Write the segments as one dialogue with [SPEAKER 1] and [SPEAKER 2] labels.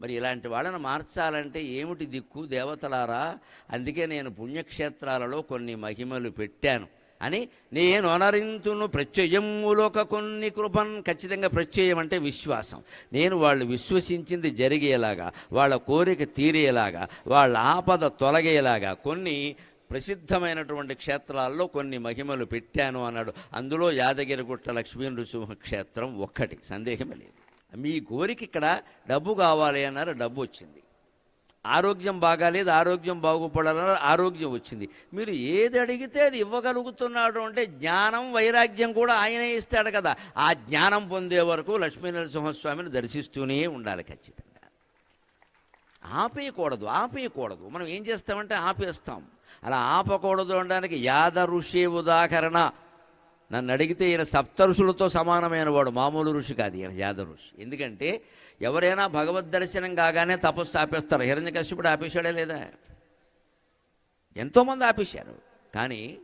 [SPEAKER 1] మరి ఇలాంటి వాళ్ళని మార్చాలంటే ఏమిటి దిక్కు దేవతలారా? అందుకే నేను పుణ్యక్షేత్రాలలో కొన్ని మహిమలు పెట్టాను. అని నేను అనరింతును ప్రత్యయములోక కొన్ని కృపన్ ఖచ్చితంగా ప్రత్యయం అంటే విశ్వాసం. నేను వాళ్ళు విశ్వసించింది జరిగేలాగా వాళ్ళ కోరిక తీరేలాగా వాళ్ళ ఆపద తొలగేలాగా కొన్ని ప్రసిద్ధమైనటువంటి క్షేత్రాల్లో కొన్ని మహిమలు పెట్టాను అన్నాడు. అందులో యాదగిరిగుట్ట లక్ష్మీ నృసింహ క్షేత్రం ఒక్కటి సందేహమే లేదు. మీ కోరిక ఇక్కడ డబ్బు కావాలి అన్నారు డబ్బు వచ్చింది. ఆరోగ్యం బాగాలేదు ఆరోగ్యం బాగుపడాలన్నారు ఆరోగ్యం వచ్చింది. మీరు ఏది అడిగితే అది ఇవ్వగలుగుతున్నాడు అంటే జ్ఞానం వైరాగ్యం కూడా ఆయనే ఇస్తాడు కదా. ఆ జ్ఞానం పొందే వరకు లక్ష్మీనరసింహస్వామిని దర్శిస్తూనే ఉండాలి ఖచ్చితంగా. ఆపేయకూడదు ఆపేయకూడదు. మనం ఏం చేస్తామంటే ఆపేస్తాం. అలా ఆపకూడదు అనడానికి యాద ఋషి ఉదాహరణ. నన్ను అడిగితే ఈయన సప్త ఋషులతో సమానమైన వాడు మామూలు ఋషి కాదు ఈయన యాద ఋషి. ఎందుకంటే ఎవరైనా భగవద్ దర్శనం కాగానే తపస్సు ఆపేస్తారు. హిరణ్య కశ్యపుడు ఆపేశాడే లేదా? ఎంతోమంది ఆపేశారు. కానీ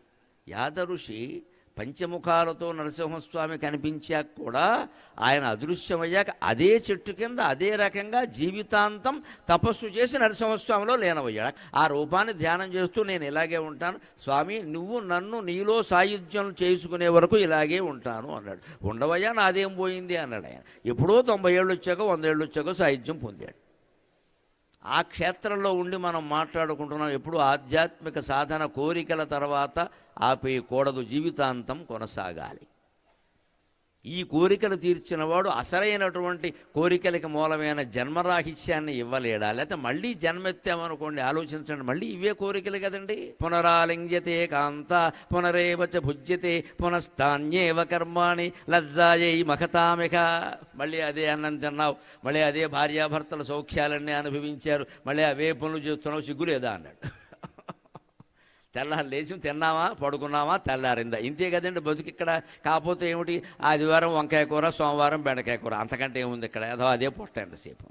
[SPEAKER 1] యాద ఋషి పంచముఖాలతో నరసింహస్వామి కనిపించాక కూడా ఆయన అదృశ్యమయ్యాక అదే చెట్టు కింద అదే రకంగా జీవితాంతం తపస్సు చేసి నరసింహస్వామిలో లీనమయ్యాడు. ఆ రూపాన్ని ధ్యానం చేస్తూ నేను ఇలాగే ఉంటాను. స్వామి నువ్వు నన్ను నీలో సాయుధ్యం చేసుకునే వరకు ఇలాగే ఉంటాను అన్నాడు. ఉండవయ్యా నాదేం పోయింది అన్నాడు ఆయన. ఎప్పుడో తొంభై ఏళ్ళు వచ్చాక వంద ఏళ్ళు వచ్చాక సాయుధ్యం పొందాడు. ఆ క్షేత్రంలో ఉండి మనం మాట్లాడుకుంటున్నాం. ఎప్పుడు ఆధ్యాత్మిక సాధన కోరికల తర్వాత ఆపేయకూడదు జీవితాంతం కొనసాగాలి. ఈ కోరికలు తీర్చినవాడు అసలైనటువంటి కోరికలకి మూలమైన జన్మరాహిత్యాన్ని ఇవ్వలేడా? లేకపోతే మళ్ళీ జన్మెత్తామనుకోండి ఆలోచించండి మళ్ళీ ఇవే కోరికలు కదండి. పునరాలింగ్యతే కాంత పునరేవచ భుజ్యతే పునస్తాన్యేవ కర్మాణి లజ్జాయై మఖతామిక మళ్ళీ అదే అన్నం తిన్నావు మళ్ళీ అదే భార్యాభర్తల సౌఖ్యాలన్నీ అనుభవించారు మళ్ళీ అవే పనులు చేస్తున్నావు సిగ్గులేదా అన్నాడు. తెల్లారి లేచి తిన్నామా పడుకున్నామా తెల్లారిందా? ఇంతే కదండి బతుకు ఇక్కడ. కాకపోతే ఏమిటి? ఆదివారం వంకాయ కూర సోమవారం బెండకాయ కూర. అంతకంటే ఏముంది ఇక్కడ? ఏదో అదే పొట్ట ఎంతసేపు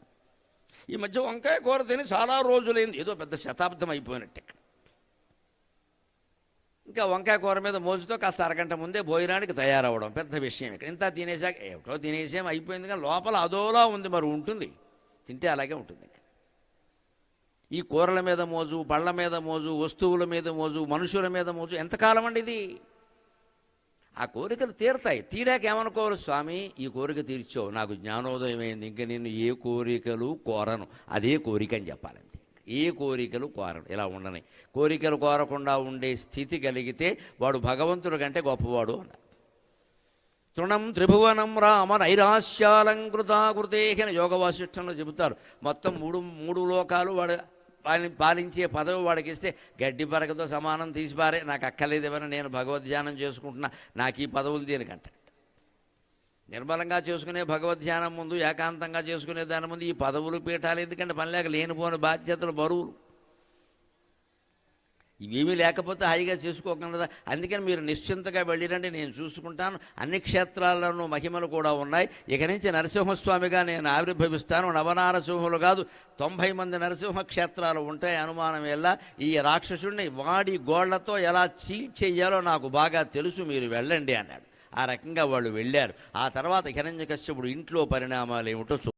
[SPEAKER 1] ఈ మధ్య వంకాయ కూర తిని చాలా రోజులైంది. ఏదో పెద్ద శతాబ్దం అయిపోయినట్టు ఇక్కడ. ఇంకా వంకాయ కూర మీద మోజుతో కాస్త అరగంట ముందే భోజనానికి తయారవడం పెద్ద విషయం ఇక్కడ. ఇంత తినేసాక ఏమిటో తినేసాం అయిపోయింది కానీ లోపల అదోలా ఉంది మరి ఉంటుంది. తింటే అలాగే ఉంటుంది ఇంకా ఈ కూరల మీద మోజు బళ్ళ మీద మోజు వస్తువుల మీద మోజు మనుషుల మీద మోజు ఎంతకాలం అండి ఇది? ఆ కోరికలు తీరతాయి. తీరాక ఏమనుకోవాలి? స్వామి ఈ కోరిక తీర్చావు నాకు జ్ఞానోదయం అయింది ఇంకా నేను ఏ కోరికలు కోరను. అదే కోరిక అని చెప్పాలంతే. ఏ కోరికలు కోరను. ఇలా ఉండని. కోరికలు కోరకుండా ఉండే స్థితి కలిగితే వాడు భగవంతుడి కంటే గొప్పవాడు అన్నారు తృణం త్రిభువనం రామ నైరాశ్యాలంకృతాకృతేహన యోగ వాసిష్టంలో చెబుతారు. మొత్తం మూడు మూడు లోకాలు వాడు పాలి పాలించే పదవి వాడికి ఇస్తే గడ్డి పరకతో సమానం తీసిపారే నాకు అక్కర్లేదేమని నేను భగవద్ధ్యానం చేసుకుంటున్నా. నాకు ఈ పదవులు దేనికంట? నిర్మలంగా చేసుకునే భగవద్ధ్యానం ముందు ఏకాంతంగా చేసుకునే దాని ముందు ఈ పదవులు పీఠాలు ఎందుకంటే పని లేక లేనిపోని బాధ్యతలు బరువులు. ఇవేమీ లేకపోతే హాయిగా చేసుకోగలదా అందుకని మీరు నిశ్చింతగా వెళ్ళిరండి నేను చూసుకుంటాను. అన్ని క్షేత్రాల్లోనూ మహిమలు కూడా ఉన్నాయి. ఇక నుంచి నరసింహస్వామిగా నేను ఆవిర్భవిస్తాను. నవనారసింహులు కాదు తొంభై మంది నరసింహ క్షేత్రాలు ఉంటాయి అనుమానం ఎలా ఈ రాక్షసుడిని వాడి గోళ్ళతో ఎలా చీల్చేయాలో నాకు బాగా తెలుసు మీరు వెళ్ళండి అన్నాడు. ఆ రకంగా వాళ్ళు వెళ్ళారు. ఆ తర్వాత హిరణ్యకశ్యపుడు ఇంట్లో పరిణామాలు ఏమిటో